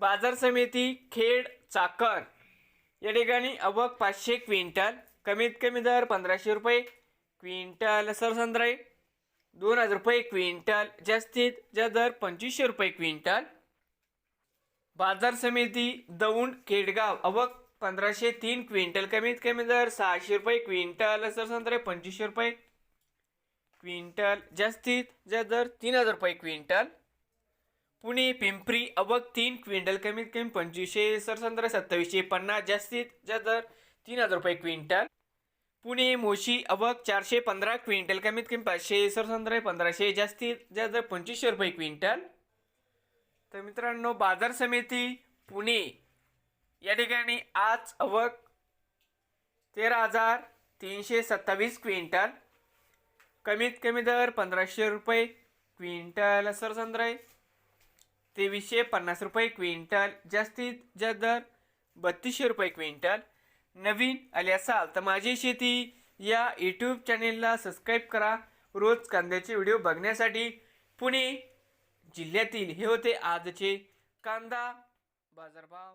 बाजार समिती खेड चाकर या ठिकाणी अवक पाचशे क्विंटल कमीत कमी दर पंधराशे रुपये क्विंटल सरसंद्राई दोन हजार रुपये क्विंटल जास्तीत जास्त दर पंचवीसशे रुपये क्विंटल. बाजार समिती दौंड केडगाव अवक पंधराशे तीन क्विंटल कमीत कमी दर सहाशे रुपये क्विंटल सरसंत्रे पंचवीसशे रुपये. क्विंटल जास्तीत जास्त दर तीन हजार रुपये क्विंटल. पुणे पिंपरी अवक तीन क्विंटल कमीत कमी पंचवीसशे सरसंत्र सत्तावीसशे पन्नास जास्तीत जास्त दर तीन हजार रुपये क्विंटल. पुणे मोशी अवक चारशे पंधरा क्विंटल कमीत कमी पाचशे सरसंत्र पंधराशे जास्तीत जास्त दर पंचवीसशे रुपये क्विंटल. तर मित्रांनो बाजार समिती पुणे या ठिकाणी आज अवक तेरा हजार तीनशे सत्तावीस क्विंटल. कमीत कमी दर पंधराशे रुपये क्विंटल सरसंत्र आहे. तेवीसशे पन्नास रुपये क्विंटल जास्तीत जास्त दर बत्तीसशे रुपये क्विंटल. नवीन आले असाल तर माझी शेती या यूट्यूब चॅनेलला सबस्क्राईब करा. रोज कांद्याचे व्हिडिओ बघण्यासाठी पुणे जिल्ह्यातील हे होते आजचे कांदा बाजारभाव.